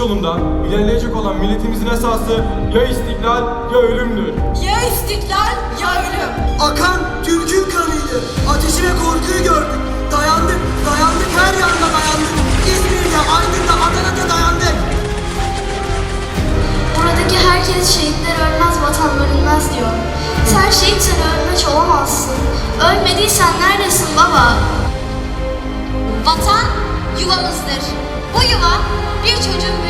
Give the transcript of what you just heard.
yolunda ilerleyecek olan milletimizin esası ya istiklal ya ölümdür. Ya istiklal ya ölüm. Akan Türk'ün kanıydı. Ateşi ve korkuyu gördük. Dayandık, dayandık her yanda dayandık. İzmir'de, Aydın'da, Adana'da dayandık. Buradaki herkes şehitler ölmez vatan bölünmez diyor. Sen şehitsen ölmeç olamazsın. Ölmediysen neredesin baba? Vatan yuvamızdır. Bu yuva bir çocuğun